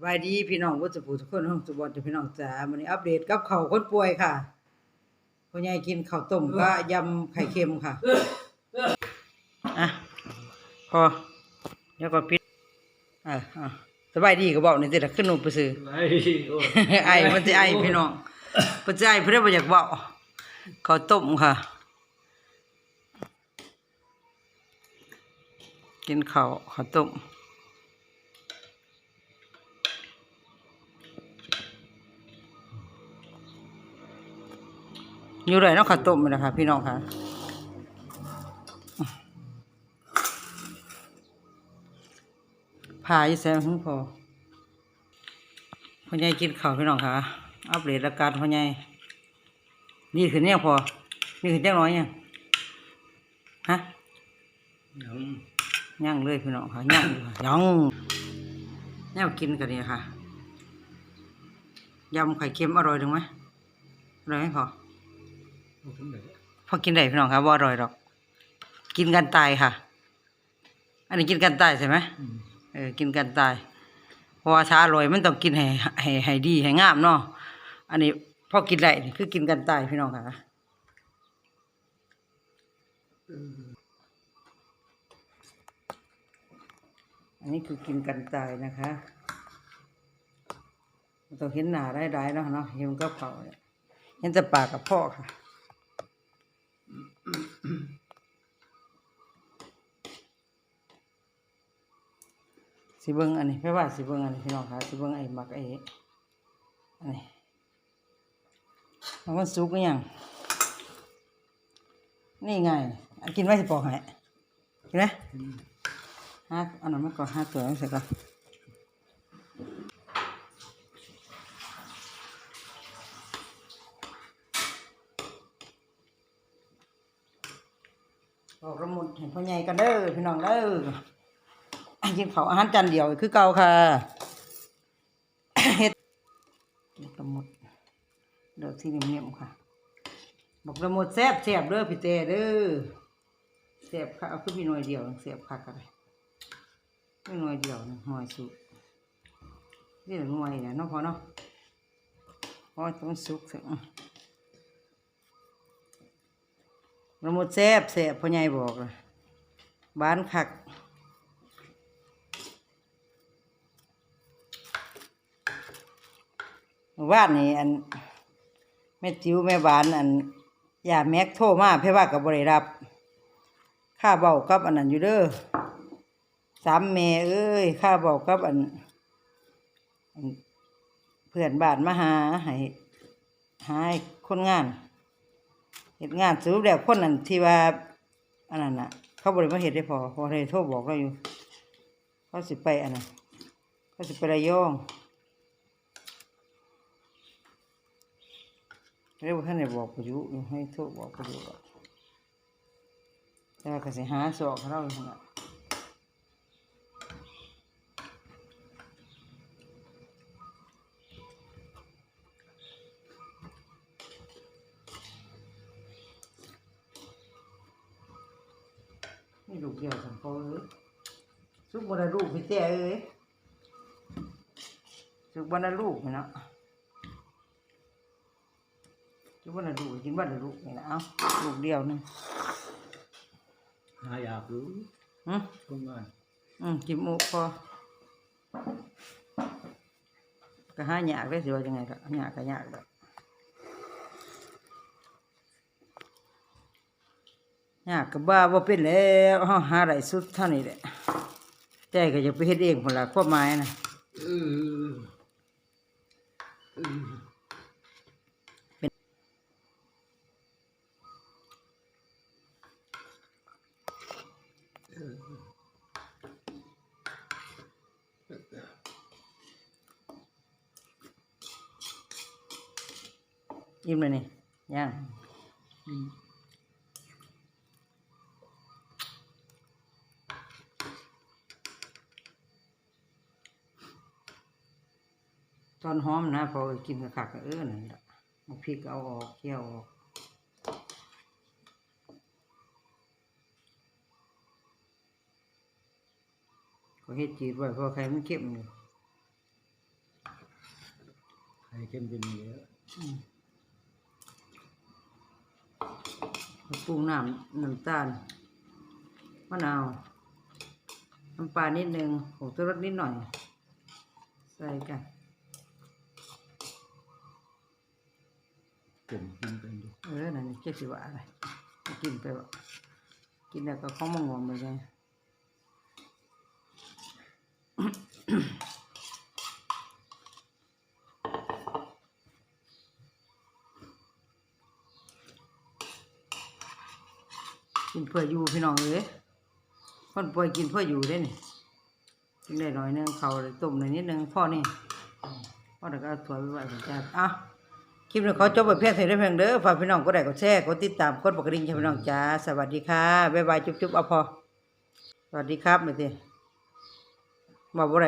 สวัสดีพี่น้องวัดสุภูทุกคนห้องสุบอนจะพี่น้องจ๋าวันนี้อัปเดตกับข้าวคนป่วยค่ะพ่อใหญ่กินข้าวต้มก็ยำไข่เค็มค่ะอะพอเดี๋ยวก็ปิดอะอะสบายดีก็บอกนี่สิละขึ้นหนูไปซื้อไอ้มันจะไอพี่น้องมันจะไอเพื่อนบ่อยากบอกข้าวต้มค่ะ กินข้าวข้าวต้ม อยู่เลยเนาะข้าต้มนะคะพี่น้องค่ะพายแซมทั้งพอพ่อใหญ่กินข้าวพี่น้องค่ะ อัปเดตอาการพ่อใหญ่นี่คือเนี่ยพอ นี่คือจังน้อยยังฮะยังย่างเลยพี่น้องค่ะย่างยังแนวกินกันเนี่ยค่ะยำไข่เค็มอร่อยดึงไหมอร่อยไหมพอบ่ถึงได้ พอกินได้พี่น้องค่ะว่าอร่อยหรอก กินกันตายค่ะ อันนี้กินกันตายใช่ไหมอืมเออกินกันตายเพราะว่าถ้าอร่อยมันต้องกินให้ให้ให้ดีให้งามเนาะอันนี้พอกินได้นี่คือกินกันตายพี่น้องค่ะอันนี้คือกินกันตายนะคะมันต้องเห็นหน้าได้ได้เนาะเนาะเห็นกับเขาเนี่ยเห็นแต่ปากกับพ่อค่ะ สิเบิ้งอันนี้ไม่ว่าสิเบิ้งอันนี้พี่น้องค่ะสิเบิ้งไอ้มักไอ้อันนี้มันมันสุกหรือยังนี่ไงกินไว้สิปอกให้กินไหมฮะอันนั้นมันก็ห้าตัวใส่ก่อนบอกระมุดเห็นพ่อใหญ่กันเด้อพี่น้องเด้อ กินข้าวอาหารจานเดียวคือเก่าค่ะเฮ็ดละมุดเดือดที่นิ่มๆค่ะบอกละมุดแซ่บแซ่บเด้อพี่เต้เด้อแซ่บค่ะเอาขึ้นมีหน่วยเดียวแซ่บค่ะกันเลยไม่หน่วยเดียวหน่วยสุกนี่หน่วยนะเนาะพอเนาะพอต้องสุกเสิละมุดแซ่บแซ่บพ่อใหญ่บอกเลยบ้านคัก เมื่อ วานนี่อันแม่จิ๋วแม่บานอันยาแม็กโทรมาเพื่อว่ากับบริรับค่าเบากับอันนั้นอยู่เด้อสามเมเอ้ยค่าเบากับอันเพื่อนบ้านมาหาให้หาให้คนงานเหตุงานสรุปแล้วคนนั้นที่ว่าอันนั้นน่ะ เขาบริมาเหตุได้พอพอเลยโทรบอกเราอยู่เขาสิไปอันนั้นเขาสิไประยอง เรียกว่าท่านได้บอกประยุอยู่ให้โทษบอกประยุก่อนแต่ว่าก็สิหาสอกเราอยู่นะนี่ลูกเดียวสังพอเอ้ยสุกบรรลูกพี่เต้เอ้ยสุกบรรลูกเนาะ กินวันละลูกกินวันละลูกนี่นะเอาลูกเดียวหนึงหาอยากรู้อืมคนบ้านอืมกินหมูพอก็หาหยากได้สิว่าจังไงก็หยากก็หยากแบบหยากก็บ้าว่าเป็นแล้วเฮาหาได้สุดเท่านี้แหละแต่ก็จะไปเฮ็ดเองพุ่นล่ะความหมายนะ เออ ยิ้มเลยนี่ย่างอืมตอนหอมนะพอกินกะคักก็เออนั่นล่ะเอาพริกเอาออกเคี่ยวออกก็เฮ็ดจืดไว้เพราะไข่มันเข้มอยู่ส่เค็มเป็นเยอะ อืม ปรุงน้ำน้ำตาลมะนาวน้ำปลานิดนึงผงชูรสนิดหน่อย ใส่กันผมกินเป็นอยู่เออนั่นนี่เจ็ดสิบว่าอะไรกินไปวะกินแล้วก็ข้าวมังงอมไปเลย กินเพื่ออยู่พี่น้องเอ้ยคนป่วยกินเพื่ออยู่ได้นี่กินได้หน่อยนึงเขาต้มหน่อยนิดนึงพ่อนี่พ่อเดี๋ยวก็เอาถั่วไปไว้ผมจะอะคลิปนี้ขอจบไปเพียงเท่านี้เพียงเด้อฝากพี่น้องกดไลค์กดแชร์กดติดตามกดปกกระดิ่งให้พี่น้องจ้าสวัสดีค่ะบ๊ายบายจุ๊บๆเอาพอสวัสดีครับแม่ติมาบ่ได